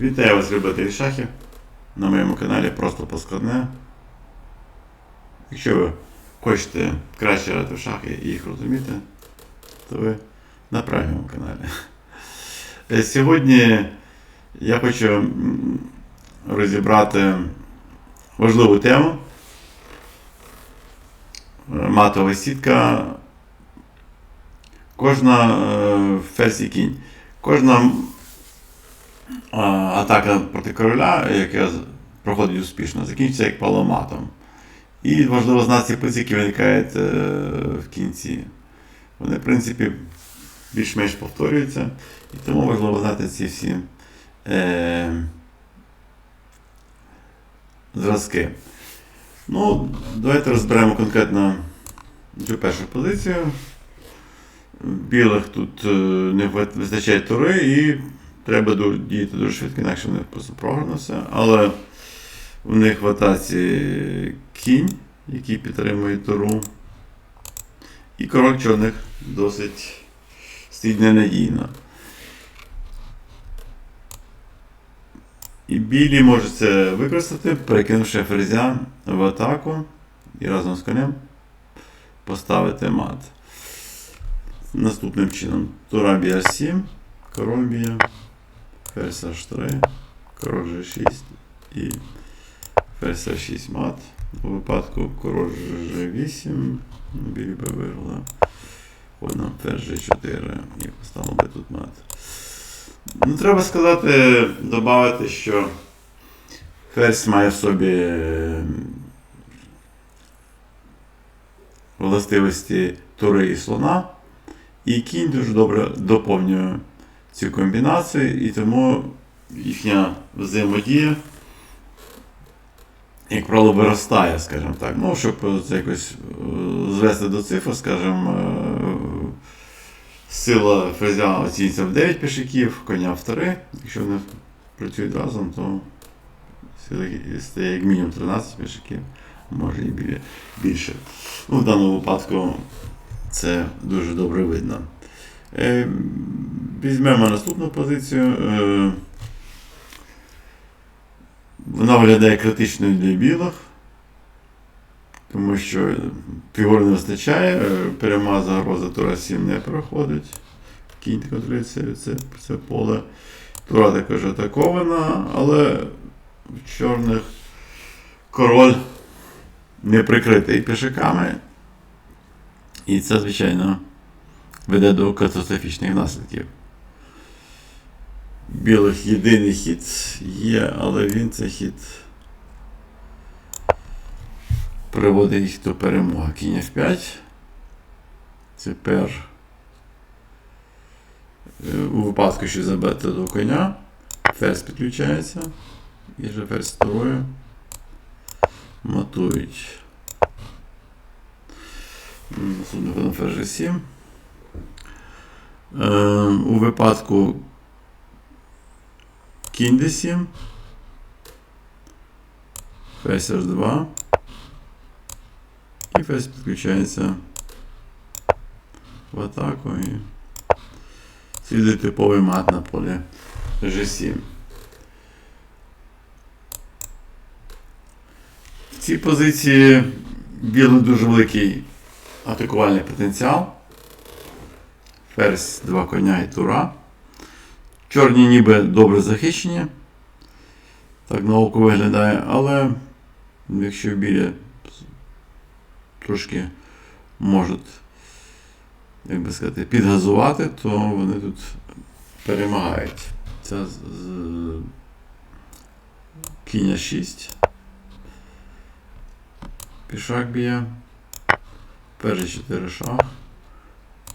Вітаю вас, любителі шахів. На моєму каналі просто поскладне. Якщо ви хочете краще грати в шахи і їх розуміти, то ви на правильному каналі. Е, Сьогодні я хочу розібрати важливу тему. Е, Матова сітка. Кожна е, ферзь кінь. Кожна атака проти короля, яка проходить успішно, закінчиться як паломатом. І важливо знати ці позиції, які виникають е, в кінці. Вони, в принципі, більш-менш повторюються, і тому важливо знати ці всі е, зразки. Ну, давайте розберемо конкретно цю першу позицію. Білих тут е, не вистачає тури і треба діяти дуже швидко, інакше вони просто все. Але в них в атаці кінь, який підтримує туру. І король чорних досить стоїть ненадійно. І білі можуть це використати, перекинувши ферзя в атаку і разом з конем поставити мат. Наступним чином тура б'є 7, король б'є, ферзь H3, король G6 і ферзь H6 мат. У випадку король G8, білі би виграли. Ходом ферзь G4 і поставили би тут мат. Ну, треба сказати, додати, що ферзь має в собі е, властивості тури і слона. І кінь дуже добре доповнює цю комбінацію, і тому їхня взаємодія, як правило, виростає, скажімо так. Ну, щоб це якось е, звести до цифр, скажімо, е, сила фрезя оцінюється в 9 пішаків, коня в 3. Якщо вони працюють разом, то сила стає як мінімум 13 пішаків, може і більше. Ну, в даному випадку це дуже добре видно. Візьмемо наступну позицію. Е, Вона виглядає критичною для білих, тому що фігури не вистачає, е, пряма загроза Тура 7 не проходить. Кінь контролює це, це поле. Тура також атакована, але в чорних король не прикритий пішаками. І це, звичайно, веде до катастрофічних наслідків. Білих єдиний хід є, але він цей хід приводить їх до перемоги. Кінь F5. Тепер е, у випадку, що забити до коня, ферзь підключається. І вже ферзь второю матують. Ходом ферзь 7. Е, у випадку кінь d7, ферзь h2 і ферзь підключається в атаку і слідує типовий мат на полі g7. В цій позиції білий дуже великий атакувальний потенціал. Ферзь, два коня і тура. Чорні ніби добре захищені. Так на око виглядає, але якщо білі трошки можуть, як би сказати, підгазувати, то вони тут перемагають. Це з- кінь 6. Пішак б'є. Перший 4 шах.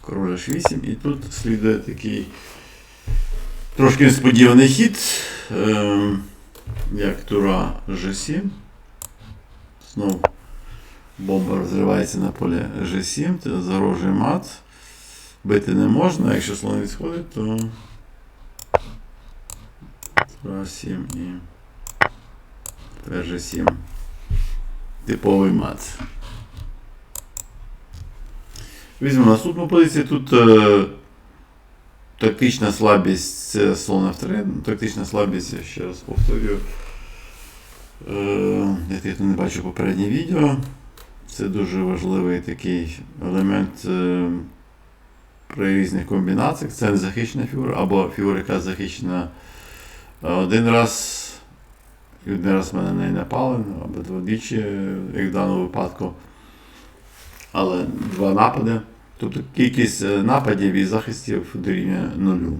Король H8. І тут слідує такий трошки несподіваний хід. ем, як тура G7. Знов бомба розривається на полі G7, це загрожує мат. Бити не можна, якщо слон відходить, то тура 7 і ферзь 7 Типовий мат. Візьмемо наступну позицію. Тут е, Тактична слабість це слон F3. Ну, Тактична слабість, я ще раз повторюю. Е, Я тих не бачу попереднє відео. Це дуже важливий такий елемент е, при різних комбінаціях. Це не захищена фігура, або фігура, яка захищена е, один раз, і один раз в мене неї напали, або двічі, як в даному випадку. Але два напади. Тобто кількість е, нападів і захистів дорівнює нулю.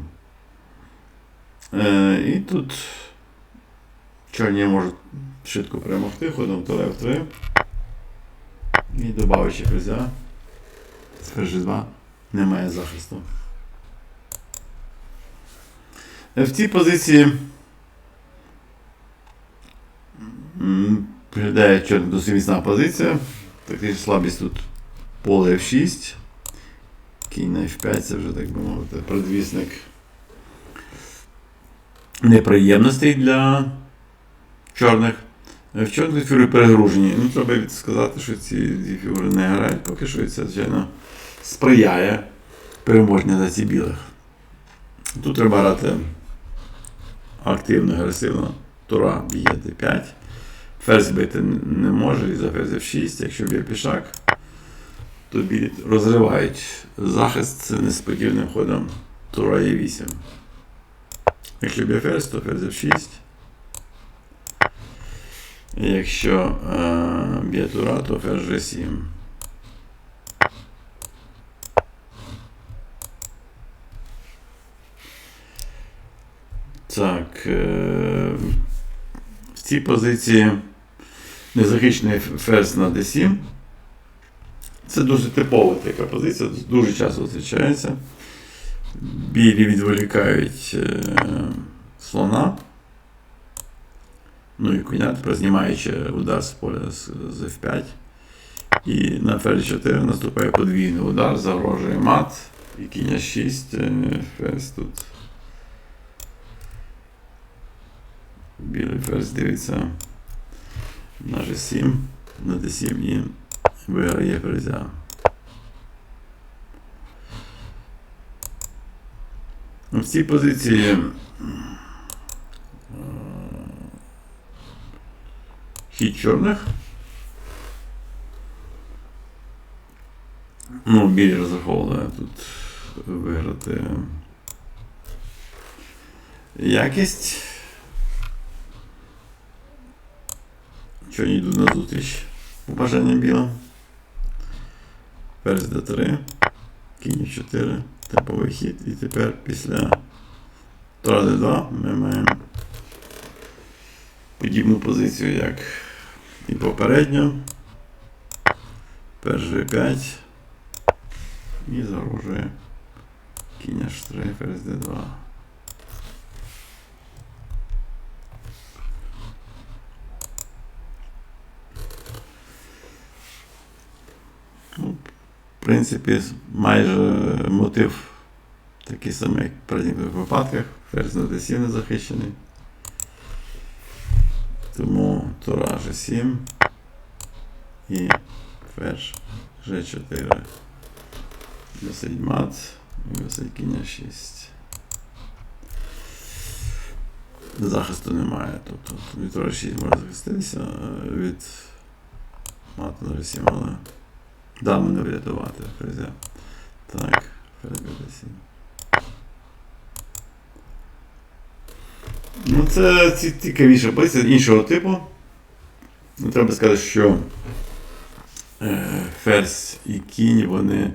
Е, і тут чорні можуть швидко перемогти ходом Туре F3. І добавивши ферзя. З ферзь 2 немає захисту. Е, В цій позиції м, виглядає чорна досить міцна позиція. Тактична слабість тут поле F6. Кінь на F5 це вже, так би мовити, предвісник неприємностей для чорних. В чорних фігури перегружені. Ну, треба сказати, що ці дві фігури не грають, поки що це, звичайно, сприяє переможній атаці білих. Тут треба грати активно, агресивно. Тура б'є d5. Ферзь бити не може, і за ферзь f6, якщо б'є пішак, то білі розривають захист несподіваним ходом Тура e8. Якщо б'є ферзь, то ферзь f6. Якщо е, б'є тура, то ферзь G7. Так. Е, в цій позиції незахищений ферзь на D7. Це дуже типова така позиція, дуже часто зустрічається. Білі відволікають е, слона. Ну і коня, тепер знімаючи удар з поля з, з F5. І на ферзь 4 наступає подвійний удар, загрожує мат. І кінь 6, ферзь тут. Білий ферзь дивиться на G7, на D7 і виграє ферзя. В цій позиції хід чорних. Ну, білі розраховували тут виграти якість. Чорні йдуть на зустріч побажанням білим. Ферзь d3, кінь 4, типовий хід. І тепер після Тура d2 ми маємо подібну позицію, як і попередньо. Перший 5 і загрожує кінь H3, ферзь d2. Ну, в принципі, майже мотив такий самий, як в передніх випадках. Ферзь на d7 не захищений. Тому Тура G7 і ферзь G4. Висить мат висить кінь 6. Захисту немає. Тобто від Тура 6 може захиститися від мату на G7, але даму не врятувати ферзя. Так, G7. Ну, це ці- цікавіша позиція іншого типу. Ну, треба сказати, що е, ферзь і кінь вони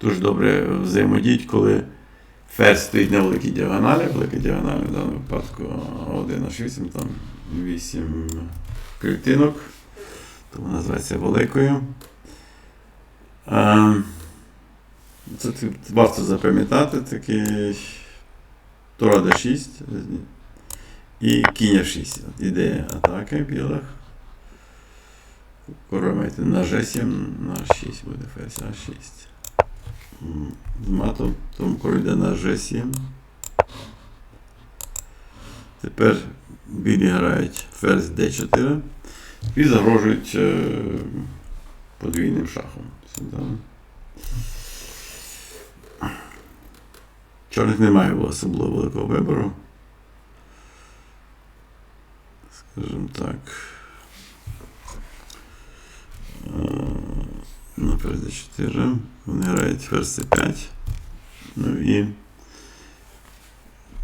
дуже добре взаємодіють, коли ферзь стоїть на великій діагоналі, велика діагональ в даному випадку 1 аж 8, там 8 клітинок, тому називається великою. Е, Це варто запам'ятати такий Тура D6 і кінь F6. От Ідея атаки білих. Коромити на G7, на H6 буде ферзь А6. З матом, тому король на G7. Тепер білі грають ферзь D4 і загрожують е, подвійним шахом. Сюди. Чорних немає особливо великого вибору. Скажімо так. Е, На ферзі 4. Вони грають ферзь 5. Ну і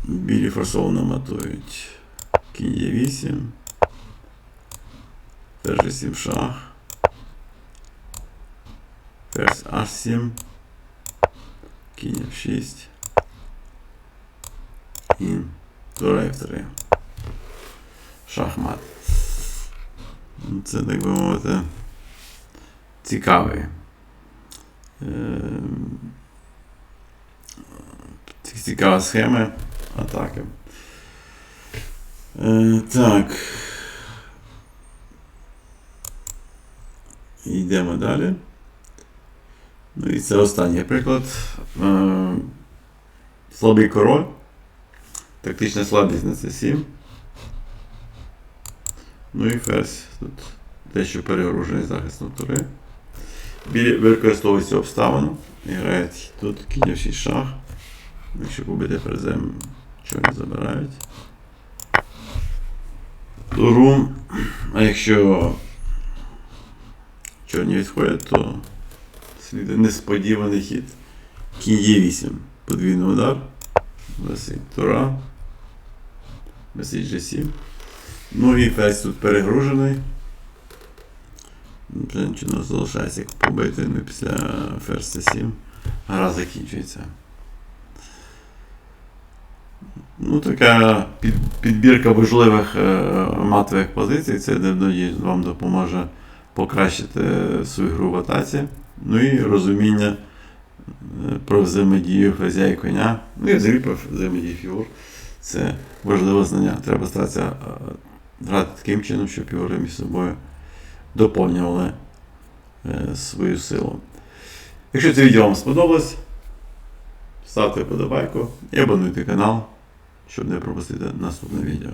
білі форсовано матують. Кінь є 8. Ферзь 7 шах. Ферзь H7. Кінь F6. І тура F3. Шахмат. Ну, Це, так би мовити, цікавий. Ем, ці- Цікава схема атаки. Е, так. Йдемо далі. Ну і це останній приклад. Е, слабий король. Тактична слабість на c7. Ну і ферзь. Тут дещо перегружений захист на тури. Білі використовують обставину. І грають тут кінь 6 шах. Якщо побити ферзем, чорні забирають. Туру. А якщо чорні відходять, то слідує несподіваний хід. Кінь є 8. Подвійний удар. Висить тура. Висить G7. Ну і ферзь тут перегружений. Вже залишається, як побити ну, після ферзь C7. Гра закінчується. Ну, така під, підбірка важливих е, матових позицій. Це вам допоможе покращити свою гру в атаці. Ну і розуміння е, про взаємодію і коня. Ну і взагалі про взаємодію фігур. Це важливе знання. Треба старатися е, грати таким чином, щоб фігури між собою доповнювали е, свою силу. Якщо це відео вам сподобалось, ставте вподобайку і абонуйте канал, щоб не пропустити наступне відео.